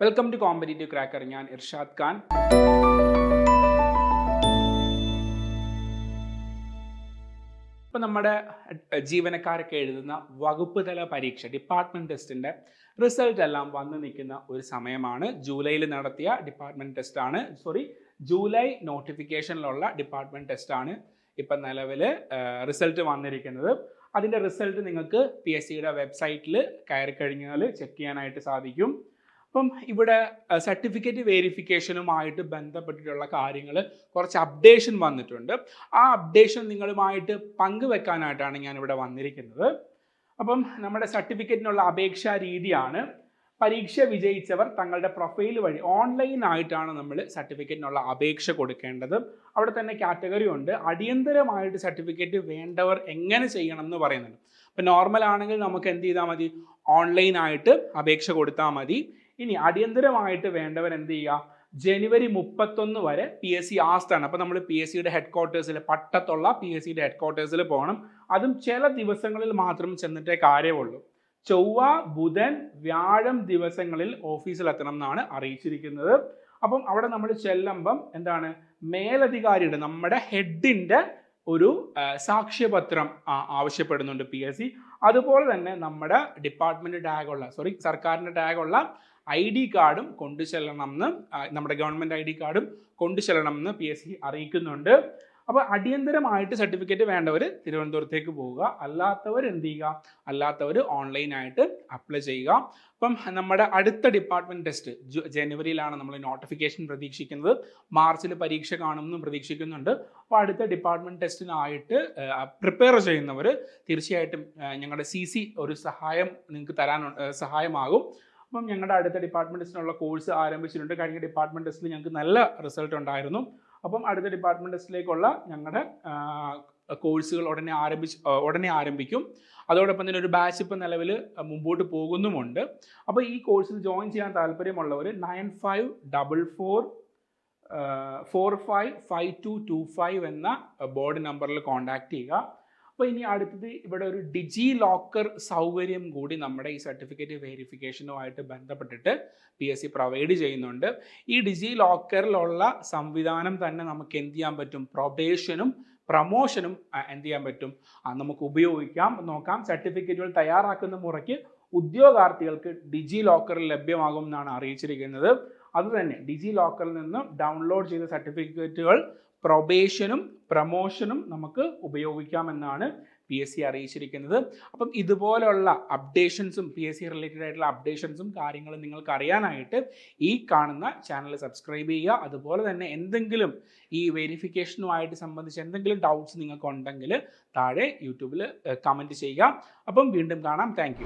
Welcome to competitive cracker ഞാൻ ഇർഷാദ് ഖാൻ. ഇപ്പം നമ്മുടെ ജീവനക്കാരൊക്കെ എഴുതുന്ന വകുപ്പ് തല പരീക്ഷ ഡിപ്പാർട്ട്മെന്റ് ടെസ്റ്റിന്റെ റിസൾട്ട് എല്ലാം വന്നു നിൽക്കുന്ന ഒരു സമയമാണ്. ജൂലൈയിൽ നടത്തിയ ഡിപ്പാർട്ട്മെന്റ് ടെസ്റ്റ് ആണ്. സോറി ജൂലൈ നോട്ടിഫിക്കേഷനിലുള്ള ഡിപ്പാർട്ട്മെന്റ് ടെസ്റ്റ് ആണ് ഇപ്പം നിലവിൽ റിസൾട്ട് വന്നിരിക്കുന്നത്. അതിന്റെ റിസൾട്ട് നിങ്ങൾക്ക് പി എസ് സിയുടെ വെബ്സൈറ്റിൽ കയറി കഴിഞ്ഞാൽ ചെക്ക് ചെയ്യാനായിട്ട് സാധിക്കും. അപ്പം ഇവിടെ സർട്ടിഫിക്കറ്റ് വേരിഫിക്കേഷനുമായിട്ട് ബന്ധപ്പെട്ടിട്ടുള്ള കാര്യങ്ങൾ കുറച്ച് അപ്ഡേഷൻ വന്നിട്ടുണ്ട്. ആ അപ്ഡേഷൻ നിങ്ങളുമായിട്ട് പങ്കുവെക്കാനായിട്ടാണ് ഞാൻ ഇവിടെ വന്നിരിക്കുന്നത്. അപ്പം നമ്മുടെ സർട്ടിഫിക്കറ്റിനുള്ള അപേക്ഷാ രീതിയാണ് പരീക്ഷ വിജയിച്ചവർ തങ്ങളുടെ പ്രൊഫൈൽ വഴി ഓൺലൈനായിട്ടാണ് നമ്മൾ സർട്ടിഫിക്കറ്റിനുള്ള അപേക്ഷ കൊടുക്കേണ്ടത്. അവിടെ തന്നെ കാറ്റഗറി ഉണ്ട്. അടിയന്തരമായിട്ട് സർട്ടിഫിക്കറ്റ് വേണ്ടവർ എങ്ങനെ ചെയ്യണം എന്ന് പറയുന്നുണ്ട്. ഇപ്പം നോർമൽ ആണെങ്കിൽ നമുക്ക് എന്ത് ചെയ്താൽ മതി? ഓൺലൈനായിട്ട് അപേക്ഷ കൊടുത്താൽ മതി. ഇനി അടിയന്തരമായിട്ട് വേണ്ടവർ എന്ത് ചെയ്യുക? ജനുവരി മുപ്പത്തൊന്ന് വരെ പി എസ് സി ആസ്റ്റാണ് അപ്പോൾ നമ്മൾ പി എസ് സിയുടെ ഹെഡ് ക്വാർട്ടേഴ്സിൽ പട്ടത്തുള്ള പി എസ് സിയുടെ ഹെഡ് ക്വാർട്ടേഴ്സിൽ പോകണം. അതും ചില ദിവസങ്ങളിൽ മാത്രം ചെന്നിട്ടേ കാര്യമുള്ളൂ. ചൊവ്വ ബുധൻ വ്യാഴം ദിവസങ്ങളിൽ ഓഫീസിലെത്തണം എന്നാണ് അറിയിച്ചിരിക്കുന്നത്. അപ്പം അവിടെ നമ്മൾ ചെല്ലുമ്പം എന്താണ്? മേലധികാരിയുടെ നമ്മുടെ ഹെഡിന്റെ ഒരു സാക്ഷ്യപത്രം ആവശ്യപ്പെടുന്നുണ്ട് പി എസ് സി അതുപോലെ തന്നെ നമ്മുടെ ഡിപ്പാർട്ട്മെന്റ് ടാഗുള്ള സോറി സർക്കാരിന്റെ ടാഗുള്ള ഐ ഡി കാർഡും കൊണ്ടു ചെല്ലണം എന്ന് നമ്മുടെ ഗവൺമെന്റ് ഐ ഡി കാർഡും കൊണ്ടു ചെല്ലണം എന്ന് പി എസ് സി അറിയിക്കുന്നുണ്ട്. അപ്പോൾ അടിയന്തരമായിട്ട് സർട്ടിഫിക്കറ്റ് വേണ്ടവർ തിരുവനന്തപുരത്തേക്ക് പോവുക. അല്ലാത്തവർ എന്ത് ചെയ്യുക? അല്ലാത്തവർ ഓൺലൈനായിട്ട് അപ്ലൈ ചെയ്യുക. അപ്പം നമ്മുടെ അടുത്ത ഡിപ്പാർട്ട്മെന്റ് ടെസ്റ്റ് ജനുവരിയിലാണ് നമ്മൾ നോട്ടിഫിക്കേഷൻ പ്രതീക്ഷിക്കുന്നത്. മാർച്ചിൽ പരീക്ഷ കാണുമെന്ന് പ്രതീക്ഷിക്കുന്നുണ്ട്. അപ്പോൾ അടുത്ത ഡിപ്പാർട്ട്മെന്റ് ടെസ്റ്റിനായിട്ട് പ്രിപ്പയർ ചെയ്യുന്നവർ തീർച്ചയായിട്ടും ഞങ്ങളുടെ സി സി ഒരു സഹായം നിങ്ങൾക്ക് തരാൻ സഹായമാകും. അപ്പം ഞങ്ങളുടെ അടുത്ത ഡിപ്പാർട്ട്മെന്റ് ടെസ്റ്റിനുള്ള കോഴ്സ് ആരംഭിച്ചിട്ടുണ്ട്. കഴിഞ്ഞ ഡിപ്പാർട്ട്മെന്റ് ടെസ്റ്റിൽ ഞങ്ങൾക്ക് നല്ല റിസൾട്ട് ഉണ്ടായിരുന്നു. അപ്പം അടുത്ത ഡിപ്പാർട്ട്മെന്റ് ടെസ്റ്റിലേക്കുള്ള ഞങ്ങളുടെ കോഴ്സുകൾ ഉടനെ ആരംഭിച്ച് ഉടനെ ആരംഭിക്കും. അതോടൊപ്പം തന്നെ ഒരു ബാച്ച് ഇപ്പം നിലവിൽ മുമ്പോട്ട് പോകുന്നുമുണ്ട്. അപ്പോൾ ഈ കോഴ്സിൽ ജോയിൻ ചെയ്യാൻ താല്പര്യമുള്ളവർ nine five double four four five five two two five എന്ന ബോർഡ് നമ്പറിൽ കോൺടാക്റ്റ് ചെയ്യുക. അപ്പോൾ ഇനി അടുത്തത് ഇവിടെ ഒരു ഡിജി ലോക്കർ സൗകര്യം കൂടി നമ്മുടെ ഈ സർട്ടിഫിക്കറ്റ് വെരിഫിക്കേഷനുമായിട്ട് ബന്ധപ്പെട്ടിട്ട് പി എസ് സി പ്രൊവൈഡ് ചെയ്യുന്നുണ്ട്. ഈ ഡിജി ലോക്കറിലുള്ള സംവിധാനം തന്നെ നമുക്ക് എന്ത് ചെയ്യാൻ പറ്റും? പ്രൊബേഷനും പ്രമോഷനും എന്ത് ചെയ്യാൻ പറ്റും? നമുക്ക് ഉപയോഗിക്കാം. നോക്കാം. സർട്ടിഫിക്കറ്റുകൾ തയ്യാറാക്കുന്ന മുറയ്ക്ക് ഉദ്യോഗാർത്ഥികൾക്ക് ഡിജി ലോക്കറിൽ ലഭ്യമാകും എന്നാണ് അറിയിച്ചിരിക്കുന്നത്. അതുതന്നെ ഡിജി ലോക്കറിൽ നിന്ന് ഡൗൺലോഡ് ചെയ്ത സർട്ടിഫിക്കറ്റുകൾ പ്രൊബേഷനും പ്രമോഷനും നമുക്ക് ഉപയോഗിക്കാമെന്നാണ് പി എസ് സി അറിയിച്ചിരിക്കുന്നത്. അപ്പം ഇതുപോലുള്ള അപ്ഡേഷൻസും പി എസ് സി റിലേറ്റഡ് ആയിട്ടുള്ള അപ്ഡേഷൻസും കാര്യങ്ങളും നിങ്ങൾക്ക് അറിയാനായിട്ട് ഈ കാണുന്ന ചാനൽ സബ്സ്ക്രൈബ് ചെയ്യുക. അതുപോലെ തന്നെ എന്തെങ്കിലും ഈ വെരിഫിക്കേഷനുമായിട്ട് സംബന്ധിച്ച് എന്തെങ്കിലും ഡൗട്ട്സ് നിങ്ങൾക്ക് ഉണ്ടെങ്കിൽ താഴെ യൂട്യൂബിൽ കമന്റ് ചെയ്യുക. അപ്പം വീണ്ടും കാണാം. താങ്ക്